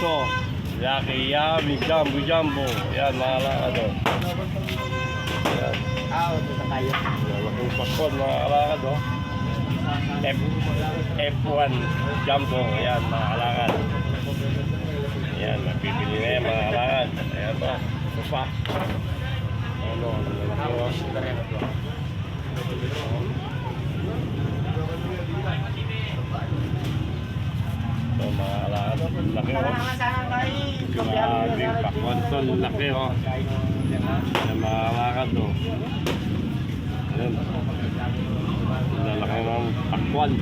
Oso, Yaki Yami, Jumbo Jumbo. Yan, mga oh. Yan. Ah, ito na tayo. Malaking pakwan, mga kalakad oh. F, F1 Jumbo. Yan, mga kalakad. Yan, mapipili na yan, mga kalakad. Ayan pa. Ito pa. Ano, ang lalaki oh. Ito, Laki oh. Grabe, pakwan to. ang Laki oh. Yan, mga kalakad oh. Yan. Lalaki ng pakwan.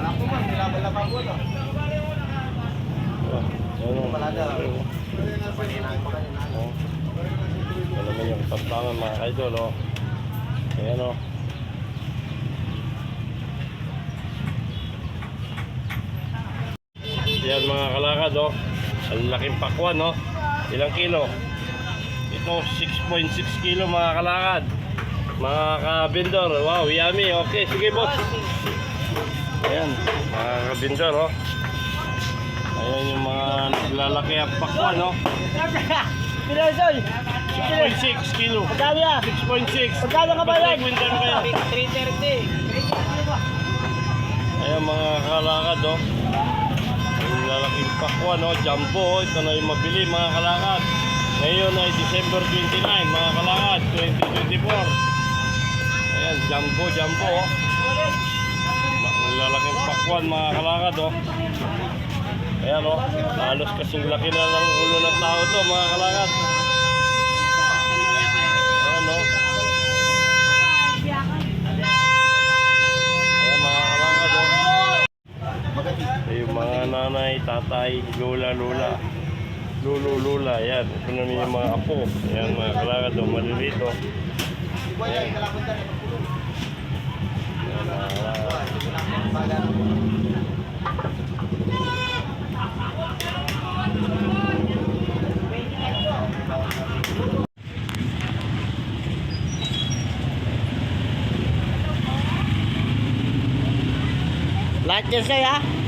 Alam ko man, nilabalabang ko no. Oh, ano, Palada. oh. Naman yung tambangan mga kaidol, oh. Ayan, oh. Yan mga kalakad, oh. Ang laking pakwan, oh. Ilang kilo? Ito, 6.6 kilo mga kalakad. Mga kabindor, wow, yummy. Okay, sige boss. Ayan, mga kabindor, oh. Ayan yung mga naglalaki ang pakwan, oh. Pinasoy! 6.6 kilo. Magkano yan? 6.6. Magkano ka ba yan? Kwenta mo kaya. 330. Ayan mga kalakad, oh. Ang lalaking pakwan, oh. Jumbo, oh. Ito na yung mabili, mga kalakad. Ngayon ay December 29, mga kalakad, 2024. Ayan, jumbo, jumbo, oh. Ang lalaking pakwan, mga kalakad, oh. Ayan, oh. Halos kasing laki na ng ulo ng tao to, mga kalakad. Nanay, tatay, lola, lola. Lulo, lula, yan. Ito naman yung mga apo. Yan, mga kalakad, oh, malilito. Yan, mga kalakad. Lahat yan sa'yo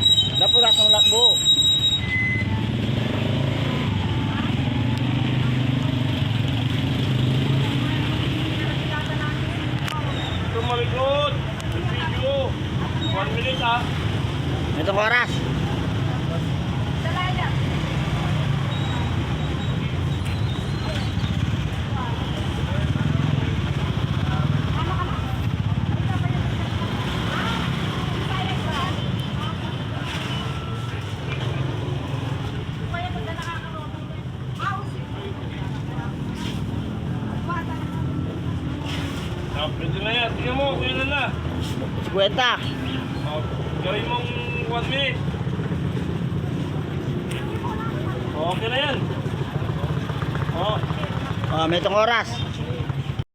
Ito malikot. Yung video. One minute, ah. Itong oras. Ah, pwede na yan. Tingnan mo, kuya na na. 50. Oh, gawin mong one minute. Okay na yan. Oh, Oh, may itong oras.